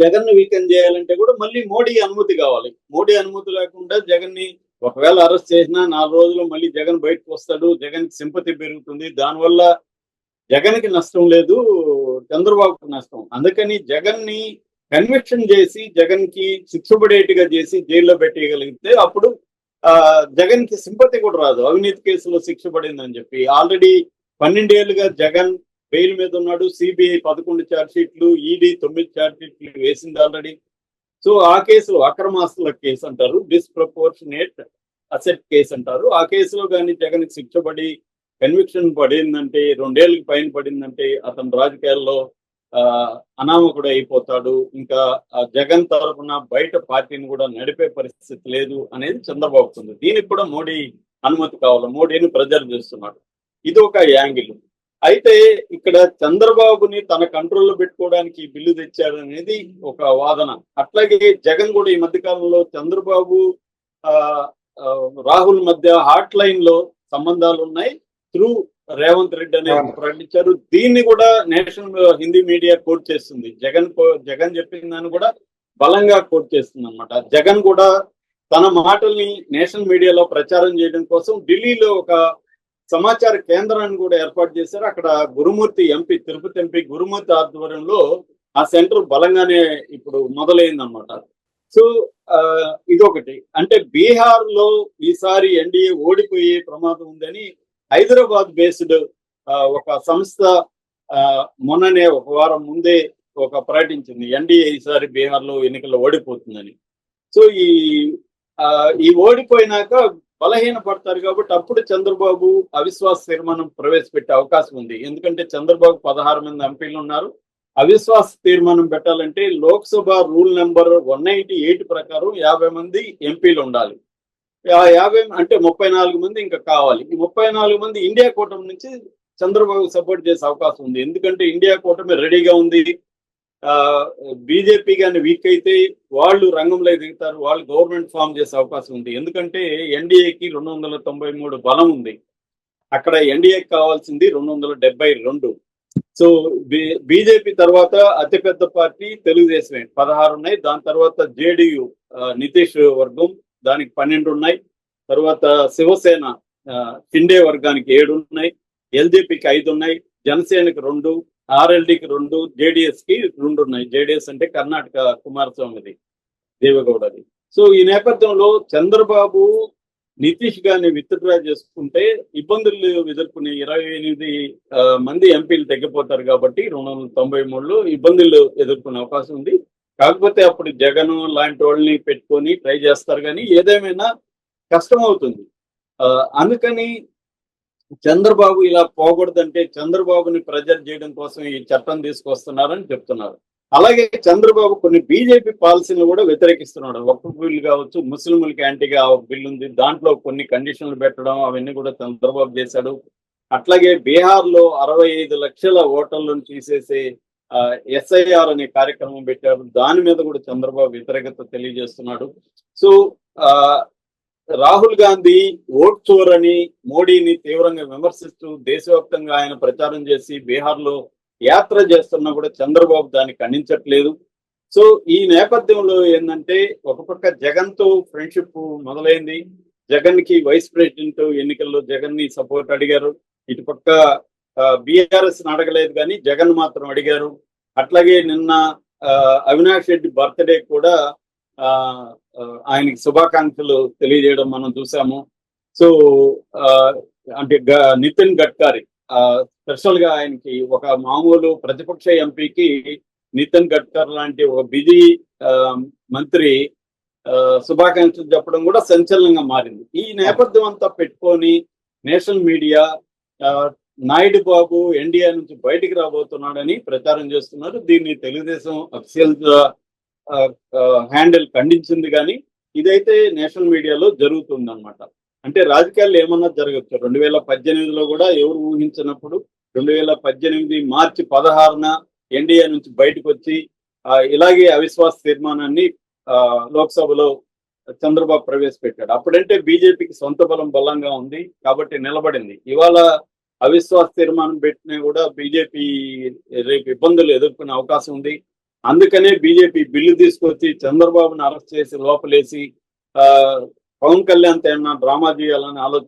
జగన్ని వీకెన్ చేయాలంటే కూడా మళ్ళీ మోడీ అనుమతి కావాలి. మోడీ అనుమతి లేకుండా జగన్ని ఒకవేళ అరెస్ట్ చేసినా నాలుగు రోజులు మళ్ళీ జగన్ బయటకు వస్తాడు. జగన్ సింపతి పెరుగుతుంది. దానివల్ల జగన్కి నష్టం లేదు చంద్రబాబుకి నష్టం. అందుకని జగన్ని కన్విక్షన్ చేసి జగన్కి శిక్షపడేట్టుగా చేసి జైల్లో పెట్టేయగలిగితే అప్పుడు ఆ జగన్కి సింపతి కూడా రాదు. అవినీతి కేసులో శిక్ష పడిందని చెప్పి. ఆల్రెడీ పన్నెండేళ్ళుగా జగన్ బెయిల్ మీద ఉన్నాడు. సిబిఐ పదకొండు ఛార్జ్ షీట్లు ఈడీ తొమ్మిది ఛార్జ్ షీట్లు వేసింది ఆల్రెడీ సో ఆ కేసులో అక్రమాస్తుల కేసు అంటారు. డిస్ప్రపోర్షనేట్ అసెట్ కేసు అంటారు. ఆ కేసులో కానీ జగన్ శిక్ష పడి కన్విక్షన్ పడిందంటే రెండేళ్ళకి పైన పడిందంటే అతను రాజకీయాల్లో ఆ అనామకుడు అయిపోతాడు. ఇంకా జగన్ తరఫున బయట పార్టీని కూడా నడిపే పరిస్థితి లేదు అనేది చంద్రబాబుకు ఉంది. దీనికి కూడా మోడీ అనుమతి కావాలి. మోడీని ప్రెజర్ చేస్తున్నాడు ఇది ఒక యాంగిల్. అయితే ఇక్కడ చంద్రబాబుని తన కంట్రోల్లో పెట్టుకోవడానికి బిల్లు తెచ్చాడు అనేది ఒక వాదన. అట్లాగే జగన్ కూడా ఈ మధ్య కాలంలో చంద్రబాబు రాహుల్ మధ్య హాట్ లైన్లో సంబంధాలు ఉన్నాయి త్రూ రేవంత్ రెడ్డి అనేది. ప్రకటించారు దీన్ని కూడా నేషనల్ హిందీ మీడియా కోట్ చేస్తుంది. జగన్ జగన్ చెప్పిన దాన్ని కూడా బలంగా కోట్ చేస్తుంది అనమాట జగన్ కూడా తన మాటల్ని నేషనల్ మీడియాలో ప్రచారం చేయడం కోసం ఢిల్లీలో ఒక సమాచార కేంద్రాన్ని కూడా ఏర్పాటు చేశారు. అక్కడ గురుమూర్తి ఎంపీ తిరుపతి ఎంపీ గురుమూర్తి ఆధ్వర్యంలో ఆ సెంటర్ బలంగానే ఇప్పుడు మొదలైందన్నమాట. సో ఆ, ఇదొకటి. అంటే బీహార్లో ఈసారి ఎన్డీఏ ఓడిపోయే ప్రమాదం ఉందని హైదరాబాద్ బేస్డ్ ఒక సంస్థ ఆ, మొన్ననే ఒక వారం ముందే ఒక ప్రకటించింది. ఎన్డీఏ ఈసారి బీహార్లో ఎన్నికల్లో ఓడిపోతుందని. సో ఈ ఈ ఓడిపోయినాక బలహీన పడతారు కాబట్టి అప్పుడు చంద్రబాబు అవిశ్వాస తీర్మానం ప్రవేశపెట్టే అవకాశం ఉంది. ఎందుకంటే చంద్రబాబు పదహారు మంది ఎంపీలు ఉన్నారు. అవిశ్వాస తీర్మానం పెట్టాలంటే Lok Sabha rule number one ninety eight ప్రకారం యాభై మంది ఎంపీలు ఉండాలి. యాభై అంటే ముప్పై నాలుగు మంది ఇంకా కావాలి. ఈ ముప్పై నాలుగు మంది ఇండియా కూటమి నుంచి చంద్రబాబు సపోర్ట్ చేసే అవకాశం ఉంది. ఎందుకంటే ఇండియా కూటమి రెడీగా ఉంది. బీజేపీ కానీ వీక్ అయితే వాళ్ళు రంగంలో దిగుతారు వాళ్ళు గవర్నమెంట్ ఫామ్ చేసే అవకాశం ఉంది. ఎందుకంటే ఎన్డీఏకి రెండు వందల తొంభై మూడు బలం ఉంది. అక్కడ ఎన్డీఏకి కావాల్సింది రెండు వందల డెబ్బై రెండు. సో బీజేపీ తర్వాత అతిపెద్ద పార్టీ తెలుగుదేశమే. పదహారు ఉన్నాయి. దాని తర్వాత జేడియు నితీష్ వర్గం దానికి పన్నెండు ఉన్నాయి. తర్వాత శివసేన ఆ, షిండే వర్గానికి ఏడు ఉన్నాయి. ఎల్జేపీకి ఐదు ఉన్నాయి. జనసేనకి రెండు. ఆర్ఎల్డికి రెండు జేడిఎస్కి రెండు ఉన్నాయి. జేడిఎస్ అంటే కర్ణాటక కుమారస్వామిది దేవగౌడది. సో ఈ నేపథ్యంలో చంద్రబాబు నితీష్ గారిని విత్డ్రా చేసుకుంటే ఇబ్బందులు ఎదుర్కొనే ఇరవై ఎనిమిది మంది ఎంపీలు తగ్గిపోతారు కాబట్టి రెండు వందల తొంభై మూడులో ఇబ్బందులు ఎదుర్కొనే అవకాశం ఉంది. కాకపోతే అప్పుడు జగన్ లాంటి వాళ్ళని పెట్టుకొని ట్రై చేస్తారు కానీ ఏదేమైనా కష్టం అవుతుంది. ఆ, అందుకని చంద్రబాబు ఇలా పోకూడదంటే చంద్రబాబుని ప్రెజర్ చేయడం కోసం ఈ చట్టం తీసుకొస్తున్నారని చెప్తున్నారు. అలాగే చంద్రబాబు కొన్ని బీజేపీ పాలసీలు కూడా వ్యతిరేకిస్తున్నాడు. ఒక్క బిల్లు కావచ్చు ముస్లింలకి యాంటీగా ఒక బిల్లు ఉంది. దాంట్లో కొన్ని కండిషన్లు పెట్టడం అవన్నీ కూడా చంద్రబాబు చేశాడు. అట్లాగే బీహార్లో అరవై ఐదు లక్షల ఓటర్లను తీసేసి ఎస్ఐఆర్ అనే కార్యక్రమం పెట్టారు. దాని మీద కూడా చంద్రబాబు వ్యతిరేకత తెలియజేస్తున్నాడు. సో ఆ రాహుల్ గాంధీ ఓట్ చోర్ అని మోడీని తీవ్రంగా విమర్శిస్తూ దేశవ్యాప్తంగా ఆయన ప్రచారం చేసి బీహార్లో యాత్ర చేస్తున్నా కూడా చంద్రబాబు దాన్ని ఖండించట్లేదు. సో ఈ నేపథ్యంలో ఏంటంటే ఒక పక్క జగన్తో ఫ్రెండ్షిప్ మొదలైంది. జగన్కి వైస్ ప్రెసిడెంట్ ఎన్నికల్లో జగన్ని సపోర్ట్ అడిగారు. ఇటు పక్క బీఆర్ఎస్ అడగలేదు కానీ జగన్ మాత్రం అడిగారు. అట్లాగే నిన్న ఆ, అవినాష్ రెడ్డి బర్త్డే కూడా ఆయనకి శుభాకాంక్షలు తెలియజేయడం మనం చూసాము. సో ఆ, అంటే గ- నితిన్ గడ్కరీ స్పెషల్గా ఆయనకి ఒక మామూలు ప్రతిపక్ష ఎంపీకి నితిన్ గడ్కర్ లాంటి ఒక బిజీ ఆ, మంత్రి ఆ, శుభాకాంక్షలు చెప్పడం కూడా సంచలనంగా మారింది. ఈ నేపథ్యం అంతా పెట్టుకొని నేషనల్ మీడియా ఆ, నాయుడు బాబు ఎన్డీఏ నుంచి బయటికి రాబోతున్నాడని ప్రచారం చేస్తున్నారు. దీన్ని తెలుగుదేశం అఫీషియల్ హ్యాండిల్ ఖండించింది కానీ ఇదైతే నేషనల్ మీడియాలో జరుగుతుంది అనమాట అంటే రాజకీయాల్లో ఏమన్నా జరగచ్చు? రెండు వేల పద్దెనిమిదిలో కూడా ఎవరు ఊహించినప్పుడు రెండు వేల పద్దెనిమిది మార్చి పదహారున ఎన్డీఏ నుంచి బయటకు వచ్చి ఇలాగే అవిశ్వాస తీర్మానాన్ని ఆ, లోక్సభలో చంద్రబాబు ప్రవేశపెట్టాడు. అప్పుడంటే బీజేపీకి సొంత బలం బలంగా ఉంది కాబట్టి నిలబడింది. ఇవాళ అవిశ్వాస తీర్మానం పెట్టినా కూడా బీజేపీ రేపు ఇబ్బందులు ఎదుర్కొనే అవకాశం ఉంది. అందుకనే బీజేపీ బిల్లు తీసుకొచ్చి చంద్రబాబుని అరెస్ట్ చేసి లోపలేసి ఆ పవన్ కళ్యాణ్ ఏమన్నా డ్రామా చేయాలని ఆలోచన